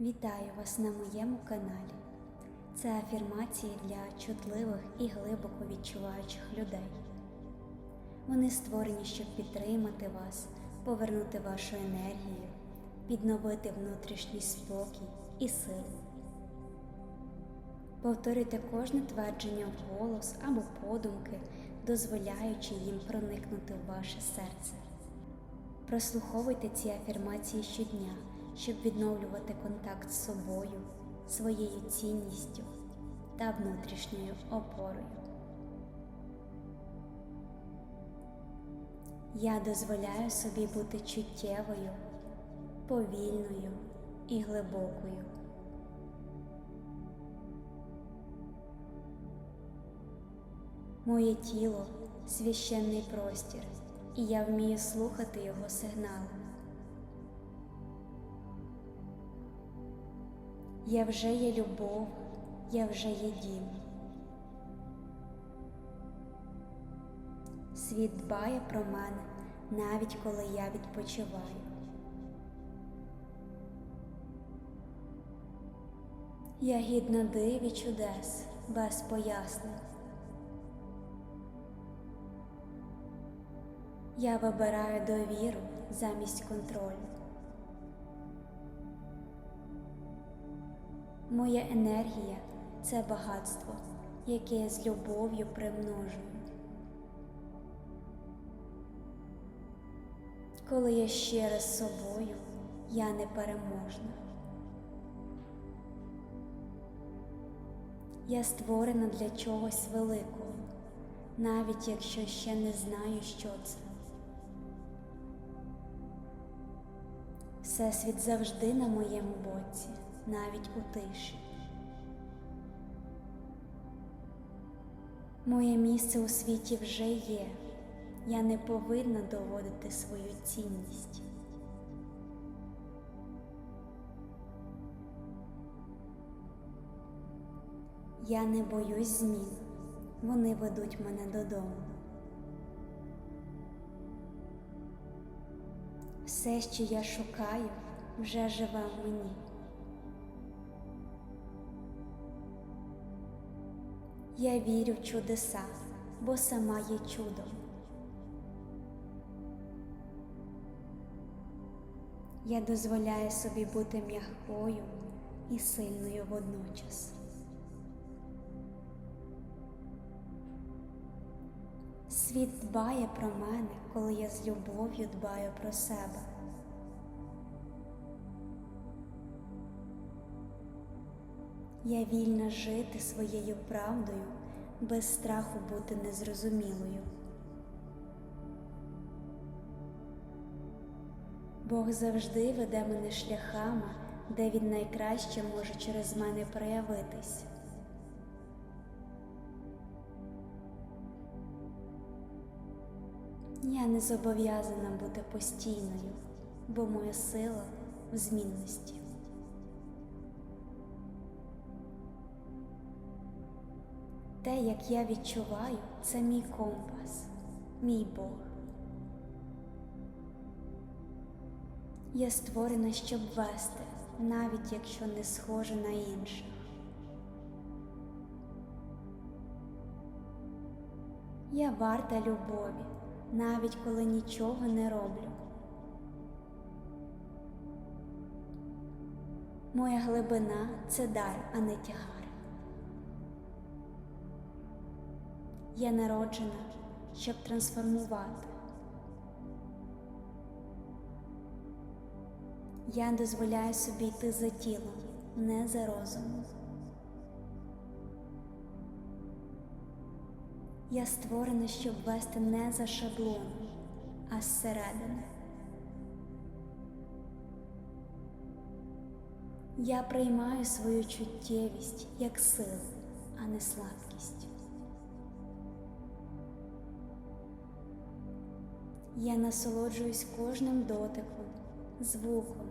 Вітаю вас на моєму каналі. Це афірмації для чутливих і глибоко відчуваючих людей. Вони створені, щоб підтримати вас, повернути вашу енергію, відновити внутрішній спокій і силу. Повторюйте кожне твердження вголос або подумки, дозволяючи їм проникнути в ваше серце. Прослуховуйте ці афірмації щодня, щоб відновлювати контакт з собою, своєю цінністю та внутрішньою опорою. Я дозволяю собі бути чуттєвою, повільною і глибокою. Моє тіло священний простір, і я вмію слухати його сигнали. Я вже є любов, я вже є дім. Світ дбає про мене, навіть коли я відпочиваю. Я гідна див і чудес без пояснень. Я вибираю довіру замість контролю. Моя енергія це багатство, яке я з любов'ю примножую. Коли я щира з собою, я непереможна. Я створена для чогось великого, навіть якщо ще не знаю, що це. Всесвіт завжди на моєму боці, навіть у тиші. Моє місце у світі вже є. Я не повинна доводити свою цінність. Я не боюсь змін, вони ведуть мене додому. Все, що я шукаю, вже живе в мені. Я вірю в чудеса, бо сама є чудом. Я дозволяю собі бути м'якою і сильною водночас. Світ дбає про мене, коли я з любов'ю дбаю про себе. Я вільна жити своєю правдою, без страху бути незрозумілою. Бог завжди веде мене шляхами, де Він найкраще може через мене проявитись. Я не зобов'язана бути постійною, бо моя сила в змінності. Те, як я відчуваю, це мій компас, мій Бог. Я створена, щоб вести, навіть якщо не схожа на інших. Я варта любові, навіть коли нічого не роблю. Моя глибина це дар, а не тягар. Я народжена, щоб трансформувати. Я дозволяю собі йти за тілом, не за розумом. Я створена, щоб вести не за шаблоном, а зсередини. Я приймаю свою чуттєвість як силу, а не слабкість. Я насолоджуюсь кожним дотиком, звуком,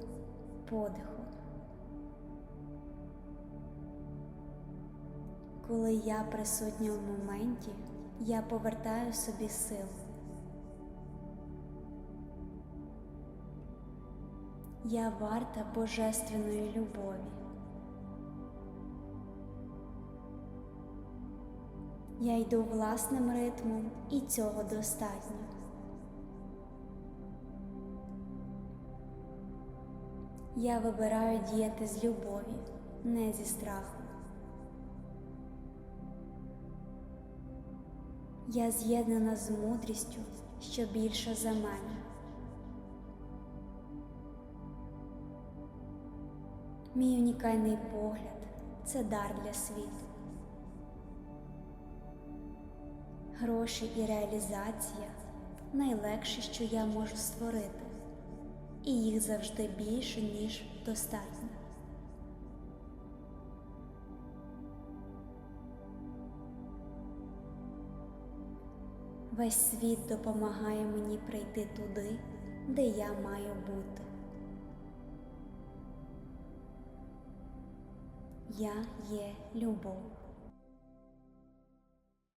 подихом. Коли я присутня в моменті, я повертаю собі силу. Я варта божественної любові. Я йду власним ритмом, і цього достатньо. Я вибираю діяти з любові, не зі страху. Я з'єднана з мудрістю, що більша за мене. Мій унікальний погляд це дар для світу. Гроші і реалізація найлегше, що я можу створити, і їх завжди більше, ніж достатньо. Весь світ допомагає мені прийти туди, де я маю бути. Я є любов.